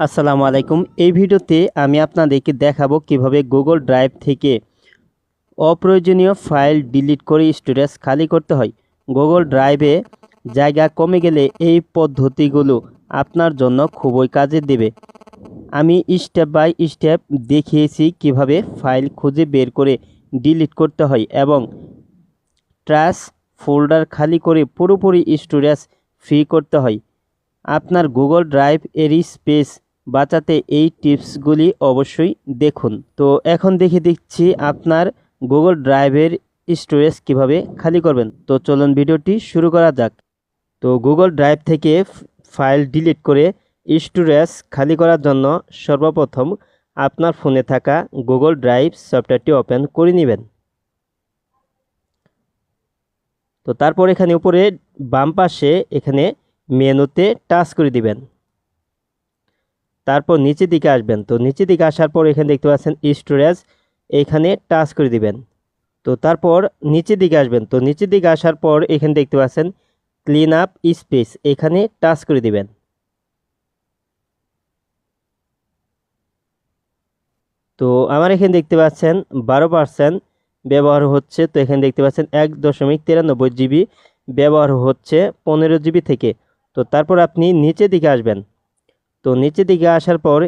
আসসালামু আলাইকুম। এই ভিডিওতে আমি আপনাদেরকে দেখাবো কীভাবে গুগল ড্রাইভ থেকে অপ্রয়োজনীয় ফাইল ডিলিট করে স্টোরেজ খালি করতে হয়। গুগল ড্রাইভে জায়গা কমে গেলে এই পদ্ধতিগুলো আপনার জন্য খুবই কাজে দেবে। আমি স্টেপ বাই স্টেপ দেখিয়েছি কীভাবে ফাইল খুঁজে বের করে ডিলিট করতে হয় এবং ট্রাস ফোল্ডার খালি করে পুরোপুরি স্টোরেজ ফ্রি করতে হয়। আপনার গুগল ড্রাইভ এর স্পেস বাঁচাতে এই টিপসগুলি অবশ্যই দেখুন। তো এখন দেখে দিচ্ছি আপনার গুগল ড্রাইভের স্টোরেজ কীভাবে খালি করবেন। তো চলুন ভিডিওটি শুরু করা যাক। তো গুগল ড্রাইভ থেকে ফাইল ডিলিট করে স্টোরেজ খালি করার জন্য সর্বপ্রথম আপনার ফোনে থাকা গুগল ড্রাইভ সফটওয়্যারটি ওপেন করে নেবেন। তো তারপর এখানে উপরে বাম পাশে এখানে মেনুতে টাচ করে দিবেন। তারপর নিচের দিকে আসবেন। তো নিচের দিকে আসার পর এখানে দেখতে পাচ্ছেন স্টোরেজ এখানে টাচ করে দিবেন। তো তারপর নিচের দিকে আসবেন। তো নিচের দিকে আসার পর এখানে দেখতে পাচ্ছেন ক্লিন আপ স্পেস এখানে টাচ করে দিবেন। তো আমার এখানে দেখতে পাচ্ছেন বারো পার্সেন্ট ব্যবহার হচ্ছে। তো এখানে দেখতে পাচ্ছেন এক দশমিক তিরানব্বই জিবি ব্যবহার হচ্ছে পনেরো জিবি থেকে। তো তারপর আপনি নিচের দিকে আসবেন। তো নিচের দিকে আসার পর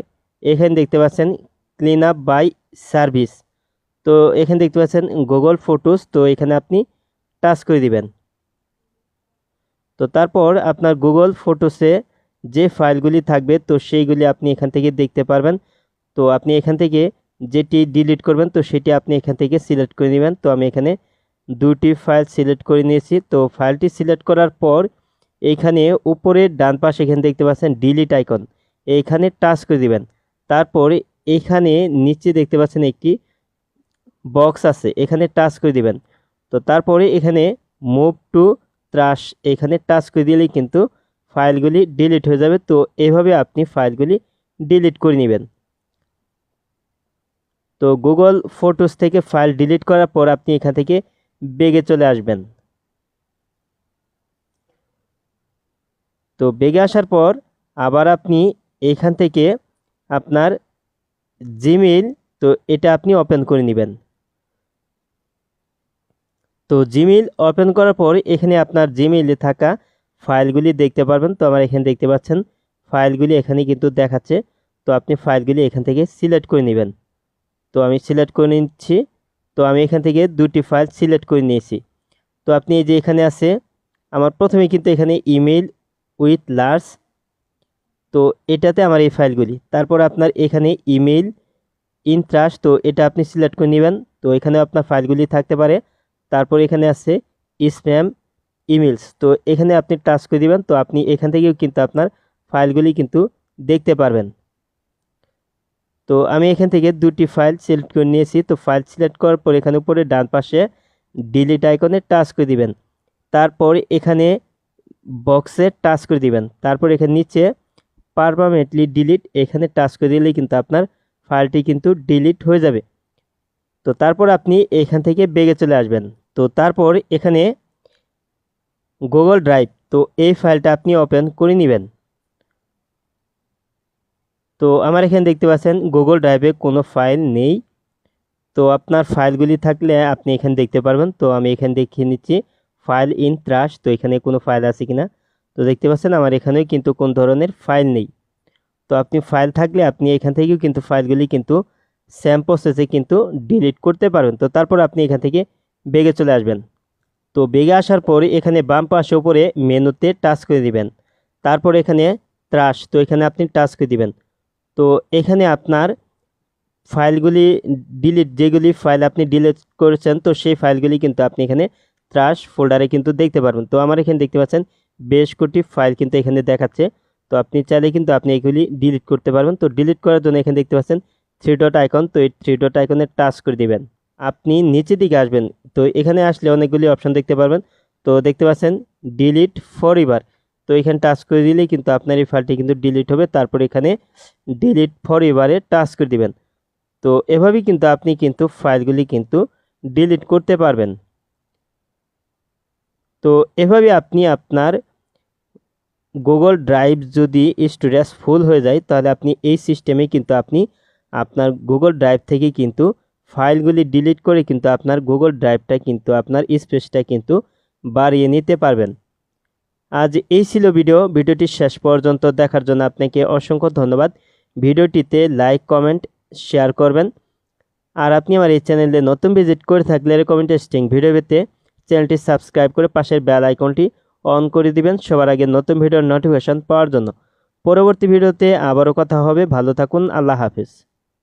এখানে দেখতে পাচ্ছেন ক্লিন আপ বাই সার্ভিস তো এখানে দেখতে পাচ্ছেন গুগল ফটোস তো এখানে আপনি টাচ করে দিবেন। তো তারপর আপনার গুগল ফটোসে যে ফাইলগুলি থাকবে, তো সেইগুলি আপনি এখান থেকে দেখতে পারবেন। তো আপনি এখান থেকে যেটি ডিলিট করবেন, তো সেটি আপনি এখান থেকে সিলেক্ট করে নেবেন। তো আমি এখানে দুটি ফাইল সিলেক্ট করে নিয়েছি। তো ফাইলটি সিলেক্ট করার পর এইখানে উপরের ডান পাশে এখানে দেখতে পাচ্ছেন ডিলিট আইকন এইখানে টাচ করে দিবেন। তারপর এখানে নিচে দেখতে পাচ্ছেন একটি বক্স আছে, এখানে টাচ করে দিবেন। তো তারপরে এখানে মুভ টু ত্রাস এখানে টাচ করে দিলেই কিন্তু ফাইলগুলি ডিলিট হয়ে যাবে। তো এভাবে আপনি ফাইলগুলি ডিলিট করে নেবেন। তো গুগল ফটোস থেকে ফাইল ডিলিট করার পর আপনি এখান থেকে বেগে চলে আসবেন। তো বেগে আসার পর আবার আপনি এখান থেকে আপনার জিমেইল তো এটা আপনি ওপেন করে নেবেন। তো জিমেইল ওপেন করার পর এখানে আপনার জিমেইলে থাকা ফাইলগুলি দেখতে পারবেন। তো আমার এখানে দেখতে পাচ্ছেন, ফাইলগুলি এখানে কিন্তু দেখাচ্ছে। তো আপনি ফাইলগুলি এখান থেকে সিলেক্ট করে নেবেন। তো আমি সিলেক্ট করে নিচ্ছি। তো আমি এখান থেকে দুটি ফাইল সিলেক্ট করে নিয়েছি। তো আপনি এই যে এখানে আছে, আমার প্রথমে কিন্তু এখানে ইমেল উইথ লার্জ তো এটাতে আমার এই ফাইলগুলি। তারপর আপনার এখানে ইমেল ইনট্রাস তো এটা আপনি সিলেক্ট করে নেবেন। তো এখানে আপনার ফাইলগুলি থাকতে পারে। তারপর এখানে আছে স্প্যাম ইমেলস তো এখানে আপনি টাচ করে দিবেন, তো আপনি এখান থেকেও কিন্তু আপনার ফাইলগুলি কিন্তু দেখতে পারবেন। তো আমি এখান থেকে দুটি ফাইল সিলেক্ট করে নিয়েছি। তো ফাইল সিলেক্ট করার পর এখানে উপরে ডান পাশে ডিলিট আইকনে টাচ করে দিবেন। তারপর এখানে বক্সে টাচ করে দিবেন। তারপর এখানে নিচে পারমানেন্টলি ডিলিট এখানে টাচ করে দিলেই কিন্তু আপনার ফাইলটি কিন্তু ডিলিট হয়ে যাবে। তো তারপর আপনি এখান থেকে বেগে চলে আসবেন। তো তারপর এখানে গুগল ড্রাইভ তো এই ফাইলটা আপনি ওপেন করে নেবেন। তো আমার এখানে দেখতে পাচ্ছেন গুগল ড্রাইভে কোনো ফাইল নেই। তো আপনার ফাইলগুলি থাকলে আপনি এখানে দেখতে পারবেন। তো আমি এখানে দেখিয়ে নিচ্ছি ফাইল ইন ত্রাস তো এখানে কোনো ফাইল আছে কিনা? তো দেখতে পাচ্ছেন আমার এখানেও কিন্তু কোন ধরনের ফাইল নেই। তো আপনি ফাইল থাকলে আপনি এখান থেকেও কিন্তু ফাইলগুলি কিন্তু স্যাম প্রসেসে কিন্তু ডিলিট করতে পারবেন। তো তারপর আপনি এখান থেকে বেগে চলে আসবেন। তো বেগে আসার পর এখানে বাম পাশে উপরে মেনুতে টাচ করে দিবেন। তারপর এখানে ত্রাস তো এখানে আপনি টাচ করে দিবেন। তো এখানে আপনার ফাইলগুলি ডিলিট যেগুলি ফাইল আপনি ডিলিট করেছেন, তো সেই ফাইলগুলি কিন্তু আপনি এখানে ত্রাস ফোল্ডারে কিন্তু দেখতে পারবেন। তো আমার এখানে দেখতে পাচ্ছেন বেশ কোটি ফাইল কিন্তু এখানে দেখাচ্ছে। তো আপনি চাইলে কিন্তু আপনি এগুলি ডিলিট করতে পারবেন। তো ডিলিট করার জন্য এখানে দেখতে পাচ্ছেন থ্রি ডট আইকন তো এই থ্রি ডট আইকনে টাচ করে দিবেন। আপনি নিচের দিকে আসবেন। তো এখানে আসলে অনেকগুলি অপশন দেখতে পারবেন। তো দেখতে পাচ্ছেন ডিলিট ফর এভার তো এখানে টাচ করে দিলেই কিন্তু আপনার এই ফাইলটি কিন্তু ডিলিট হবে। তারপর এখানে ডিলিট ফর এভারে টাচ করে দিবেন। তো এভাবেই কিন্তু আপনি কিন্তু ফাইলগুলি কিন্তু ডিলিট করতে পারবেন। তো এভাবে আপনি আপনার গুগল ড্রাইভ যদি স্টোরেজ ফুল হয়ে যায়, তাহলে আপনি এই সিস্টেমে কিন্তু আপনি আপনার গুগল ড্রাইভ থেকে কিন্তু ফাইলগুলি ডিলিট করে কিন্তু আপনার গুগল ড্রাইভটা কিন্তু আপনার স্পেসটা কিন্তু বাড়িয়ে নিতে পারবেন। আজ এই ছিল ভিডিও ভিডিওটি শেষ পর্যন্ত দেখার জন্য আপনাকে অসংখ্য ধন্যবাদ। ভিডিওটিতে লাইক কমেন্ট শেয়ার করবেন। আর আপনি আমার এই চ্যানেলে নতুন ভিজিট করে থাকলে এরকম ইন্টারেস্টিং ভিডিও পেতে চ্যানেলটি সাবস্ক্রাইব করে পাশের বেল আইকনটি অন করে দিবেন। সবার আগে নতুন ভিডিওর নোটিফিকেশন পাওয়ার জন্য। পরবর্তী ভিডিওতে আবারও কথা হবে। ভালো থাকুন। আল্লাহ হাফিজ।